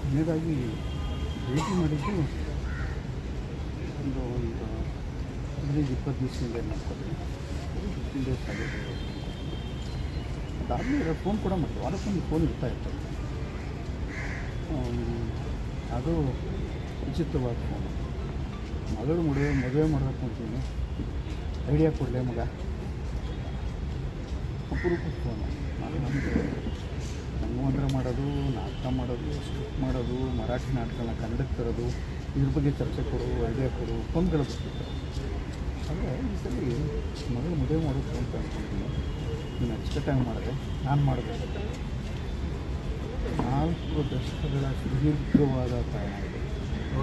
ಕೊನೆಯದಾಗಿ ಭೇಟಿ ಮಾಡಿದ್ದು ಒಂದು ಒಂದು ಹದಿನೈದು ಇಪ್ಪತ್ತು ದಿವಸದಿಂದ ಮಾಡ್ಕೊತೀನಿ ಫಿಫ್ಟೀನ್ ಡೇಸ್ ಆಗಿದೆ. ಅದಾದಮೇಲೆ ಫೋನ್ ಕೂಡ ಮಾಡ್ತೀವಿ ವಾರಕ್ಕೊಂದು ಫೋನ್ ಇರ್ತಾ ಇರ್ತದೆ ಅದು ವಿಚಿತ್ರವಾದ ಫೋನ್ ಮಗಳು ಮದುವೆ ಮದುವೆ ಮಾಡಬೇಕು ಅಂತೀನಿ. ಐಡಿಯಾ ಕೊಡಲೇ ಮಗ. ಅಪರೂಪದ ಫೋನು ನಾನು ನಮಗೆ ರಂಗಮಂದಿರ ಮಾಡೋದು ನಾಟಕ ಮಾಡೋದು ಸ್ಕ್ರಿಪ್ಟ್ ಮಾಡೋದು ಮರಾಠಿ ನಾಟಕನ ಕನ್ನಡಕ್ಕೆ ತರೋದು ಇದ್ರ ಬಗ್ಗೆ ಚರ್ಚೆ ಕೊಡು ಐಡಿಯಾ ಕೊಡು ಫೋನ್ಗಳು ಬರ್ತಿತ್ತು ಆದರೆ ಈ ಸಲ ಮಗಳು ಮದುವೆ ಮಾಡೋದು ಅಂತ ಅಂದ್ಕೊಂಡಿದ್ದೀನಿ. ನೀನು ಅಚ್ಚುಕಟ್ಟಾಗಿ ಮಾಡಿದೆ ನಾನು ಮಾಡಿದೆ ನಾಲ್ಕು ದಶಕಗಳ ಸುದೀರ್ಘವಾದ ಪ್ರಯಾಣ ಇದೆ.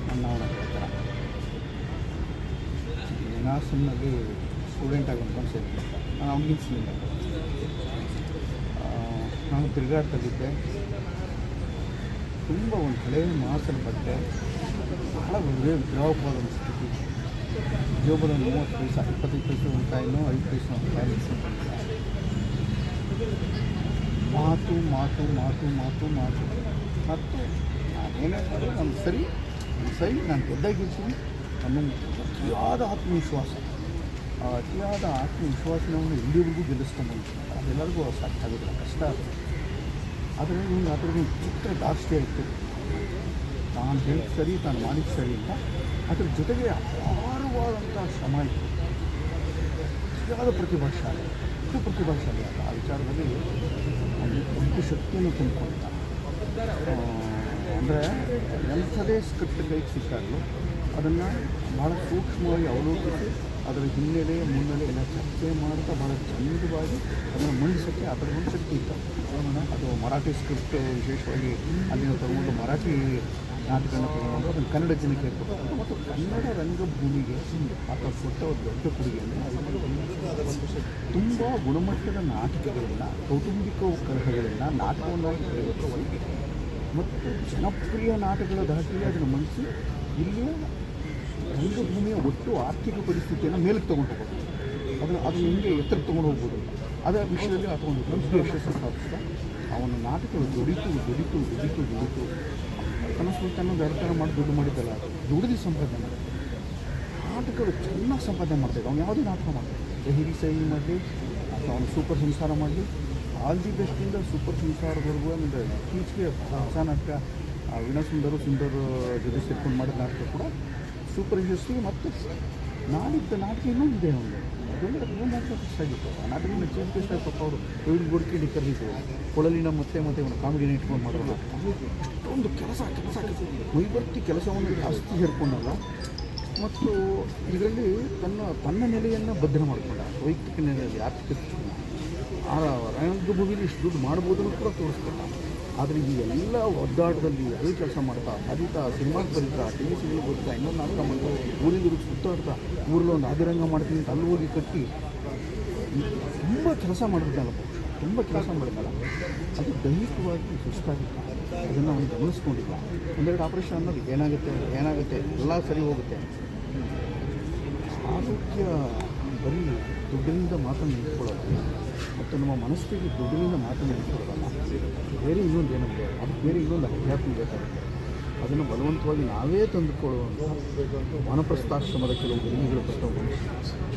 ನನ್ನ ಅವನ ಪ್ರಕಾರ. ಸ್ಟೂಡೆಂಟ್ ಆಗಿ ಅಂದ್ಕೊಂಡು ಸೇರಿದ್ದೆ ನಾನು ಅವ್ನಿಗೆ ಸೀನಿಯರ್ ಆ, ನಾನು ತಿರುಗಾಡ್ತಿದ್ದೆ ತುಂಬ ಒಂದು ಹಳೆಯ ಮಾಸನ ಬಟ್ಟೆ ವಿಗ್ರಹವಾದ ಒಂದು ಸ್ಥಿತಿ ಜೋಬದ ಮೂವತ್ತು ಪೈಸ, ಇಪ್ಪತ್ತೈದು ಪೈಸೆ ಕಾಯಿನು ಐದು ಪೈಸೆ ಕಾಯಿ ಮಾತು ಮಾತು ಮಾತು ಮಾತು ಮಾತು. ಮತ್ತು ನಾನೇನೇ ನಾನು ಸರಿ ನಾನು ಸರಿ ನಾನು ಗೆದ್ದಾಗಿರ್ತೀನಿ ನಮ್ಮ ಅತಿಯಾದ ಆತ್ಮವಿಶ್ವಾಸ. ಅತಿಯಾದ ಆತ್ಮವಿಶ್ವಾಸವನ್ನು ಎಲ್ಲಿವರೆಗೂ ಗೆಲ್ಲಿಸ್ಕೊಂಡ್ಬಂದು ಅದೆಲ್ಲರಿಗೂ ಸಾಧ್ಯ ಆಗೋದಿಲ್ಲ, ಕಷ್ಟ ಆಗುತ್ತೆ. ಆದರೆ ನಿಮ್ಗೆ ಅದರಲ್ಲಿ ಚಿತ್ರ ದಾಸ್ತಿ ಇತ್ತು ನಾನು ಹೇಳಿದ ಸರಿ, ತಾನು ಮಾಡಿದ ಸರಿ ಅಂತ. ಅದ್ರ ಜೊತೆಗೆ ಅಪಾರವಾದಂಥ ಶ್ರಮ ಇತ್ತು. ಅತಿಯಾದ ಪ್ರತಿಭಾಶಾಲಿ ಅಷ್ಟು ಪ್ರತಿಭಾಶಾಲಿ ಅಲ್ಲ ಆ ವಿಚಾರದಲ್ಲಿ ಒಂದು ದೊಡ್ಡ ಶಕ್ತಿಯನ್ನು ತುಂಬಿಕೊಂಡಿದ್ದ ಅಂದರೆ ಎಂಥದೇ ಸ್ಕ್ರಿಪ್ಟ್ ಕೈಗೆ ಸಿಕ್ಕಾಗಲು ಅದನ್ನು ಭಾಳ ಸೂಕ್ಷ್ಮವಾಗಿ ಅವಲೋಕಿಸಿ ಅದರ ಹಿನ್ನೆಲೆ ಮುನ್ನೆಲೆ ಎಲ್ಲ ಚರ್ಚೆ ಮಾಡ್ತಾ ಭಾಳ ಚಂದವಾಗಿ ಅದನ್ನು ಮಂಡಿಸೋಕ್ಕೆ ಅದರ ಒಂದು ಶಕ್ತಿ ಇತ್ತು. ಅದು ಮರಾಠಿ ಸ್ಕ್ರಿಪ್ಟ್ ವಿಶೇಷವಾಗಿ ಅಲ್ಲಿನ ತಗೊಂಡು ಮರಾಠಿ ನಾಟಕವನ್ನು ತಗೊಂಡು ಅದನ್ನು ಕನ್ನಡ ಜನಕ್ಕೆ ಕೊಟ್ಟು ಮತ್ತು ಕನ್ನಡ ರಂಗಭೂಮಿಗೆ ಆತ ಕೊಟ್ಟ ಒಂದು ದೊಡ್ಡ ಕೊಡುಗೆ ಅಂದರೆ ತುಂಬ ಗುಣಮಟ್ಟದ ನಾಟಕಗಳನ್ನು, ಕೌಟುಂಬಿಕ ಕಲಹಗಳನ್ನು ನಾಟಕವನ್ನು ಮತ್ತು ಜನಪ್ರಿಯ ನಾಟಕಗಳ ದಾಟಿಗೆ ಅದನ್ನು ಮನಸ್ಸು ಇಲ್ಲಿಯ ರಂಗಭೂಮಿಯ ಒಟ್ಟು ಆರ್ಥಿಕ ಪರಿಸ್ಥಿತಿಯನ್ನು ಮೇಲಕ್ಕೆ ತೊಗೊಂಡು ಹೋಗ್ಬೋದು ಅದನ್ನು ಅದು ಹಿಂಗೆ ಎತ್ತರ ತೊಗೊಂಡು ಹೋಗ್ಬೋದು ಅದರ ವಿಷಯದಲ್ಲಿ ಆತ ಒಂದು ದೊಡ್ಡ ಯಶಸ್ಸು ಸಾಧಿಸ್ತಾ ಅವನ ನಾಟಕಗಳು ದುಡಿತು ದುಡಿತು ದುಡಿತು ದುಡಿತು. ಕನಸು ತನ್ನ ವ್ಯಾಪಾರ ಮಾಡಿ ದುಡ್ಡು ಮಾಡಿದ್ದಲ್ಲ. ದುಡಿದು ಸಂಪಾದನೆ ಮಾಡಿದ. ನಾಟಕಗಳು ಚೆನ್ನಾಗಿ ಸಂಪಾದನೆ ಮಾಡ್ತಾಯಿದ್ದ ಅವ್ನು ಯಾವುದೇ ನಾಟಕ ಮಾಡ್ತಾರೆ ಹಿರಿ ಸಹಿ ಮಾಡಲಿ, ಅಥವಾ ಅವನು ಸೂಪರ್ ಸಂಸಾರ ಮಾಡಲಿ. ಆಲ್ ದಿ ಬೆಸ್ಟಿಂದ ಸೂಪರ್ ಸಂಸಾರದವರೆಗೂ ಅಂದರೆ ಇತ್ತೀಚೆಗೆ ಹೊಸ ನಾಟಕ ಆ ವೀಣಾ ಸುಂದರ ಸುಂದರ ಜೊತೆ ಸೇರ್ಕೊಂಡು ಮಾಡಿದ ನಾಟಕ ಕೂಡ ಸೂಪರ್ ಯಶಸ್ವಿ ಮತ್ತು ನಾಡಿದ್ದ ನಾಟಕ ಇನ್ನೂ ಇದೆ ಅವನಿಗೆ ಅದೊಂದು ಅದೊಂದು ನಾಟಕ ಫಿಕ್ಸ್ ಆಗಿತ್ತು. ಆ ಗೆಸ್ಟ್ ಪಾಪ ಅವರು. ಕೋವಿಡ್ ಗೋಡ್ಕಿಂಡಿ ಕರೆದಿದ್ದು ಕೊಳಲಿನ ಮತ್ತೆ ಮತ್ತೆ ಅವನು ಕಾಮಿಡಿನ ಇಟ್ಕೊಂಡು ಮಾಡೋ ನಾಟಕ ಅಷ್ಟೊಂದು ಕೆಲಸ ಕೆಲಸ ಮೈಬರ್ತಿ ಕೆಲಸವನ್ನು ಜಾಸ್ತಿ ಹೇಳ್ಕೊಂಡಲ್ಲ. ಮತ್ತು ಇದರಲ್ಲಿ ತನ್ನ ತನ್ನ ನೆಲೆಯನ್ನು ಭದ್ರ ಮಾಡಿಕೊಂಡ. ವೈಯಕ್ತಿಕ ನೆಲೆಯಲ್ಲಿ ಆರ್ಥಿಕ ದೃಷ್ಟಿಯಿಂದ. ಆ ರಂಗಭೂಮಿಲಿ ಇಷ್ಟು ದುಡ್ಡು ಮಾಡ್ಬೋದನ್ನು ಕೂಡ ತೋರಿಸ್ಕೊಂಡ ಆದರೆ ಈ ಎಲ್ಲ ಒದ್ದಾಟದಲ್ಲಿ ಅದೇ ಕೆಲಸ ಮಾಡ್ತಾ ಅದಿತಾ ಸಿನಿಮಾಗೆ ಬರೀತಾ ಟಿ ವಿ ಸೀರಿಯಲ್ ಬರ್ತಾ ಇನ್ನೊಂದು ನಾಟಕ ಮಾಡ್ತಾ ಊರಿಗೆ ಸುತ್ತಾಡ್ತಾ ಊರಲ್ಲೊಂದು ಆದಿರಂಗ ಮಾಡ್ತೀನಿ ಅಂತ ಅಲ್ಲಿ ಹೋಗಿ ಕಟ್ಟಿ, ತುಂಬ ಕೆಲಸ ಮಾಡಿದ್ನಲ್ಲ ಬಹುಶಃ ತುಂಬ ಕೆಲಸ ಮಾಡಿದ್ನಲ್ಲ ಅದು ದೈಹಿಕವಾಗಿ ಸುಸ್ತಾಗಿತ್ತು. ಅದನ್ನು ಅವನು ಗಮನಿಸ್ಕೊಂಡಿಲ್ಲ. ಒಂದೆರಡು ಆಪರೇಷನ್ ಅನ್ನೋದು ಏನಾಗುತ್ತೆ ಏನಾಗುತ್ತೆ, ಎಲ್ಲ ಸರಿ ಹೋಗುತ್ತೆ. ಆರೋಗ್ಯ ಬರೀ ದುಡ್ಡಿನಿಂದ ಮಾತನ್ನು ನಿಂತ್ಕೊಳ್ಳೋದು ಮತ್ತು ನಮ್ಮ ಮನಸ್ಸಿಗೆ ದುಡ್ಡಿನಿಂದ ಮಾತನ್ನು ನಿಂತ್ಕೊಳ್ಳೋದಲ್ಲ ಬೇರೆ ಇನ್ನೊಂದು ಏನಂದರೆ ಅದು ಬೇರೆ ಇನ್ನೊಂದು ಅಧ್ಯಾತ್ಮ ಬೇಕಾಗುತ್ತೆ. ಅದನ್ನು ಬಲವಂತವಾಗಿ ನಾವೇ ತಂದುಕೊಳ್ಳುವಂಥ ವಾನಪ್ರಸ್ಥಾಶ್ರಮದ ಕೆಲವು ಗುರಿಗಳು ಬರ್ತಾವೆ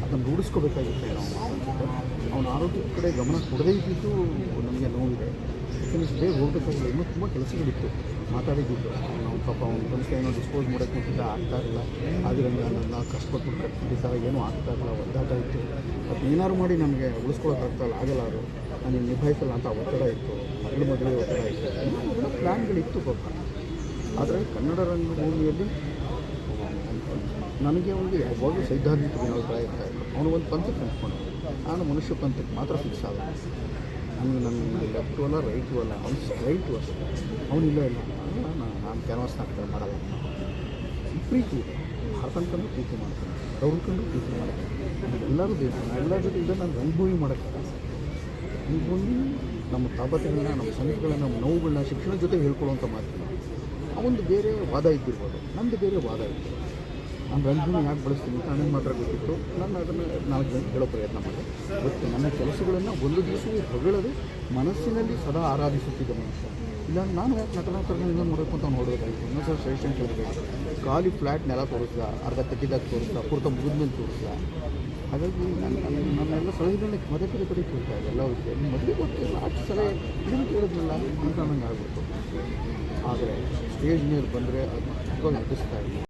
ಅದನ್ನು ರೂಢಿಸ್ಕೋಬೇಕಾಗಿತ್ತು ನಾವು. ಅವನ ಆರೋಗ್ಯದ ಕಡೆ ಗಮನ ಕೊಡದೇ ಇದ್ದಿದ್ದು ನಮಗೆ ನೋವಿದೆ. ಬೇಗ ಹೋಗಬೇಕಾಗಿಲ್ಲ ಇನ್ನೂ ತುಂಬ ಕೆಲಸಗಳಿತ್ತು. ಮಾತಾಡಿದ್ದು ನಾವು ಪಾಪ ಅವ್ನ ಸಂಸ್ಥೆ ಏನೋ ಡಿಸ್ಪೋಸ್ ಮಾಡೋಕ್ಕೆ ಮುಂಚಿತ ಆಗ್ತಾ ಇರಲಿಲ್ಲ ಆದ್ದರಿಂದ ನನ್ನ ಕಷ್ಟಪಟ್ಟು ಕಟ್ಟಿದ್ದಾಗ ಏನೂ ಆಗ್ತಾ ಇರಲಿಲ್ಲ ಒದ್ದಾಟ ಇತ್ತು. ಮತ್ತು ಏನಾದ್ರು ಮಾಡಿ ನಮಗೆ ಉಳಿಸ್ಕೊಳಕ್ಕಾಗ್ತಾ ಆಗಲ್ಲ ಅದು. ನಾನು ನಿಭಾಯಿಸಲ್ಲ ಅಂತ ಒತ್ತಡ ಇತ್ತು. ಮಗಳ ಮದುವೆ ಒತ್ತಡ ಇತ್ತು. ಇನ್ನೂ ಪ್ಲ್ಯಾನ್ಗಳಿತ್ತು ಪಾಪ. ಆದರೆ ಕನ್ನಡ ರಂಗಭೂಮಿಯಲ್ಲಿ, ನನಗೆ ಅವನಿಗೆ ಯಾವಾಗಲೂ ಸೈದ್ಧಾಂತಿಕ ಅಭಿಪ್ರಾಯ ಇರ್ತಾ ಇತ್ತು. ಅವನು ಒಂದು ಪಂಥಕ್ಕೆ ನಿಂತ್ಕೊಂಡು ನಾನು ಮನುಷ್ಯ ಪಂಥಕ್ಕೆ ಮಾತ್ರ ಫಿಕ್ಸ್ ಆದ ನನಗೆ ನನ್ನ ಲೆಫ್ಟು ಅಲ್ಲ ರೈಟು ಅಲ್ಲ, ಅವ್ನು ರೈಟು ಅಷ್ಟೇ. ಅವನಿಲ್ಲ ಇಲ್ಲ ನಾನು ಕ್ಯಾನ್ವಾಸ್ ಹಾಕ್ತಾರೆ ಮಾಡಲ್ಲ. ಪ್ರೀತಿ ಇದೆ. ಭಾರತಂಕಂದು ಪ್ರೀತಿ ಮಾಡ್ತಾನೆ ಅವ್ರಕಂಡು ಪ್ರೀತಿ ಮಾಡ್ತಾರೆ. ಎಲ್ಲರೂ ಬೇಕು ಎಲ್ಲರ ಜೊತೆ ಇದನ್ನು ನಾನು ಅನುಭವಿ ಮಾಡೋಕ್ಕೆ ಅನುಭವಿ ನಮ್ಮ ತಾಪತೆಗಳನ್ನ ನಮ್ಮ ಸಮಸ್ಯೆಗಳನ್ನ, ನಮ್ಮ ನೋವುಗಳನ್ನ ಶಿಕ್ಷಣದ ಜೊತೆ ಹೇಳ್ಕೊಳ್ಳುವಂಥ ಮಾತು ಅವೊಂದು ಬೇರೆ ವಾದ ಇದ್ದಿರ್ಬೋದು. ನಮ್ಮದು ಬೇರೆ ವಾದ ಇತ್ತು. ನಾನು ರಂಗಭೂಮಿ ಯಾಕೆ ಬಳಸ್ತೀನಿ ಅಂತ ನನಗೆ ಮಾತ್ರ ಗೊತ್ತಿತ್ತು. ನಾನು ಅದನ್ನು ನಾಲ್ಕು ಜನ ಹೇಳೋ ಪ್ರಯತ್ನ ಮಾಡಿದೆ. ಬಟ್ ನನ್ನ ಕೆಲಸಗಳನ್ನು ಒಂದು ದಿವಸವೂ ಹೊಗಳದೆ ಮನಸ್ಸಿನಲ್ಲಿ ಸದಾ ಆರಾಧಿಸುತ್ತಿದ್ದ ಮನುಷ್ಯ. ಇಲ್ಲ, ನಾನು ಯಾಕೆ ನಟನಾಕರಣ ಇನ್ನೊಂದು ಮಾಡಬೇಕು ಅಂತ ನೋಡಬೇಕಾಗಿತ್ತು. ಇನ್ನೊಂದು ಸಲ ಸಜೆಷನ್ ಕೇಳಬೇಕು ಖಾಲಿ ಫ್ಲ್ಯಾಟ್ ನೆಲ ತೋರಿಸ್ದ, ಅರ್ಧ ತೆಗೆದಾಗ ತೋರಿಸ್ದ ಪೂರ್ತ ಮುಗಿದ ಮೇಲೆ ತೋರಿಸ್ದ. ಹಾಗಾಗಿ ನಾನು ನನ್ನ ನನ್ನೆಲ್ಲ ಸಲಹೆಗಳನ್ನ ಪದೇ ಪದೇ ಪದೇ ಕೇಳ್ತಾ ಇದ್ದೆ ಎಲ್ಲ ವಿಷಯ ಮದುವೆ ಗೊತ್ತಿಲ್ಲ ಅಷ್ಟು ಸಲಹೆ ಇದನ್ನು ಕೇಳಿದ್ನಲ್ಲ, ಅಂತ ನನಗೆ ಆಗಬೇಕು ಆದರೆ ಸ್ಟೇಜ್ ಮೇಲೆ ಬಂದರೆ ಅದು ನಟಿಸ್ತಾ ಇದ್ದೆ.